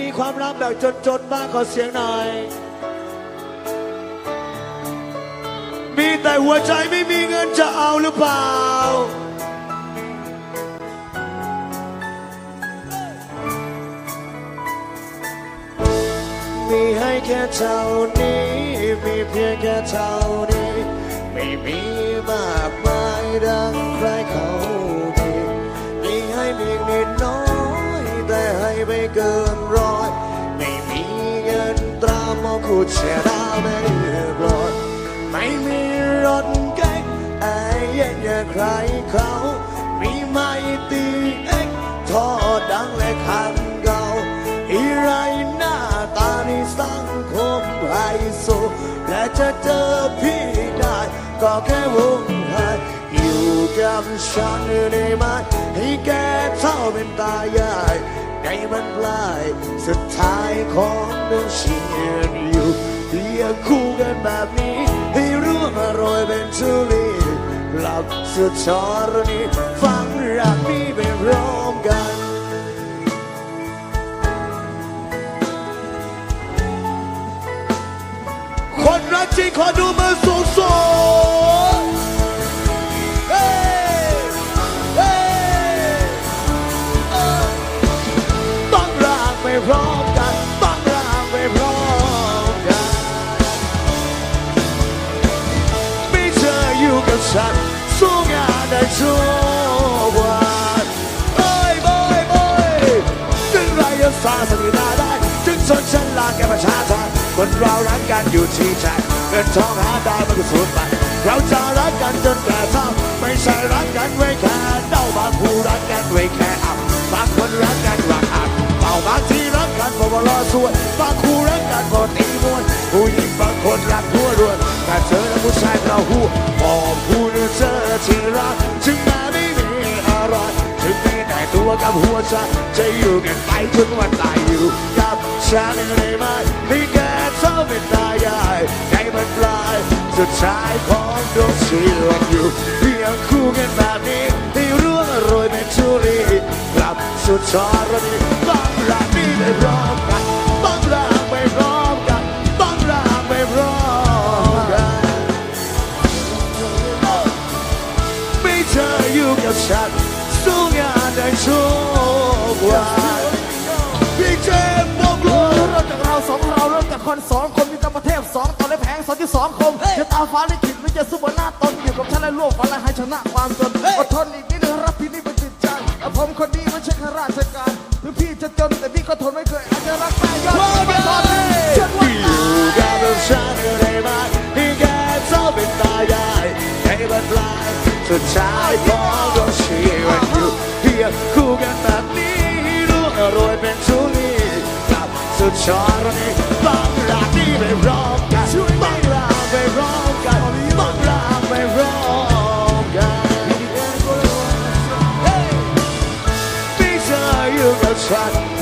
มีความรักแบบจนๆบ้างขอเสียงหน่อย มีแต่หัวใจไม่มีเงินจะเอาหรือเปล่า มีให้แค่เท่านี้ มีเพียงแค่เท่านี้ ไม่มีมากมายดังใครเขา เกินร้อย ไม่มีเงินตรามองคูดเชียดาไม่เรียบร้อยไม่มีรถเก๋งไอ้เย็นอย่าใครเขามีไม่ตีเอ็กทอดังและคันเก่าอีไรหน้าตาในสังคมไฮโซและจะเจอพี่ได้ก็แค่วงหายอยู่กับฉันได้ไหมให้แกเท่าเป็นตายาย ในมันปลายสุดท้ายของเรื่งชีวิตอยู่เพียงคู่กันแบบนี้ ให้ร่วมอร่อยเป็นทุลีกลับสุดชอรนีฟังรักนี้ไปพร้อมกันคนรักจริงขอดูมือสูงสูง งไรยังสร้าสถินาได้ถึงชนชั้นลาแก่ประชาชนคนเรารักกันอยู่ที่ใจเงินทองหาได้มันก็สูญไปเราจะรักกันจนแก่เฒ่าไม่ใช่รักกันไว้แค่เด้าบางผู้รักกันไว้แค่อับบางคนรักกันรักอับเบาบางที่รักกันเพราะว่ารอสวยบางคู่รักกันเพราะตีมวนผู้หญิงบางคนรักหัวรวนแต่เธอและผู้ชายเราหู ต่ตัวกับหัวใจจะอยู่กันไปถึงวันตายอยู่กับฉันได้ไหมมีแค่เท่าเป็นตายายในมันปลายสุดท้ายของดวงชีวิตอยู่เพียงคู่กันแบบนี้ให้ร่วงโรยเป็นชุรีกลับสุดทรนีต้องรักนี้ไปพร้อมกัน สองเราเริ่มจากคนสองคนมีกรรมเทพสองตอนในแผงสองที่สองคมจะตาฟ้าลิขิตหรือจะสู้บนหน้าตนอยู่กับฉันและร่วมฝันและให้ชนะความจนอดทนอีกนิดนึงรับพี่นี่เป็นจิตใจและผมคนนี้ไม่ใช่ข้าราชการถึงพี่จะจนแต่พี่ก็ทนไม่เคยอาจจะรักแม่ยอดไม่ทนฉันว่าอยู่กับฉันได้ไหมที่แกเจ้าเป็นตายายให้มันปลายสุดท้ายของดวงชีวิตอยู่เพียงคู่กันแบบนี้รู้อร่อยเป็นชุลีกลับ สุดชอรนีต้องรักนี้ไปพร้อมกันต้องรักไปพร้อมกันต้องรักไปพร้อมกันมีเธออยู่กับฉัน